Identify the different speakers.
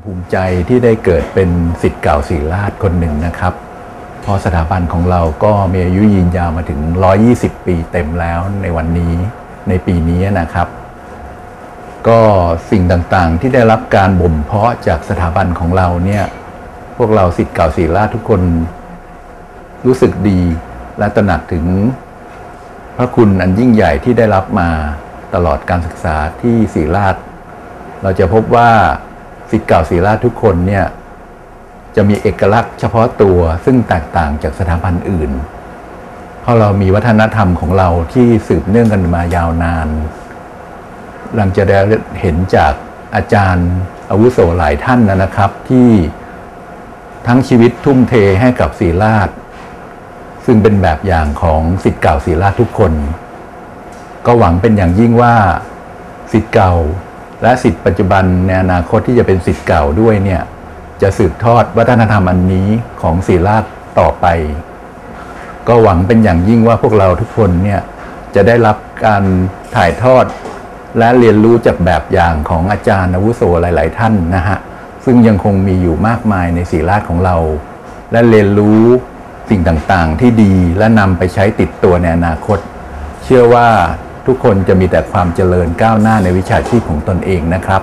Speaker 1: ภูมิใจที่ได้เกิดเป็นสิทธิ์เก่าศรีราชคนหนึ่งนะครับ เพราะสถาบันของเราก็มีอายุยืนยาวมาถึง 120 ปีเต็มแล้วในวันนี้ในปีนี้นะครับ ก็สิ่งต่างๆที่ได้รับการบ่มเพาะจากสถาบันของเราเนี่ยพวกเราสิทธิ์เก่าศรีราชทุกคนรู้สึกดีและตระหนักถึง พระคุณอันยิ่งใหญ่ที่ได้รับมาตลอดการศึกษาที่ศรีราช เราจะพบว่า สิทธิ์เก่าศรีราชทุกคนเนี่ยจะมีเอกลักษณ์เฉพาะตัวซึ่งแตกต่างจากสถาบันอื่น เพราะเรามีวัฒนธรรมของเราที่สืบเนื่องกันมายาวนานหลังจะได้เห็นจากอาจารย์อาวุโสหลายท่านนะครับ ที่ทั้งชีวิตทุ่มเทให้กับศีราชซึ่งเป็นแบบอย่างของสิทธิ์เก่าศีราชทุกคน ก็หวังเป็นอย่างยิ่งว่าสิทธิ์เก่า และสิทธิ์ปัจจุบันในอนาคตที่จะเป็นสิทธิ์เก่าด้วยเนี่ยจะสืบทอดวัฒนธรรมอันนี้ของศรีราชต่อไป ก็หวังเป็นอย่างยิ่งว่าพวกเราทุกคนเนี่ยจะได้รับการถ่ายทอดและเรียนรู้จากแบบอย่างของอาจารย์อาวุโสหลาย ๆ ท่านนะฮะ ซึ่งยังคงมีอยู่มากมายในศรีราชของเรา และเรียนรู้สิ่งต่าง ๆ ที่ดีและนำไปใช้ติดตัวในอนาคต เชื่อว่า ทุกคนจะมีแต่ความเจริญก้าวหน้าในวิชาชีพของตนเองนะครับ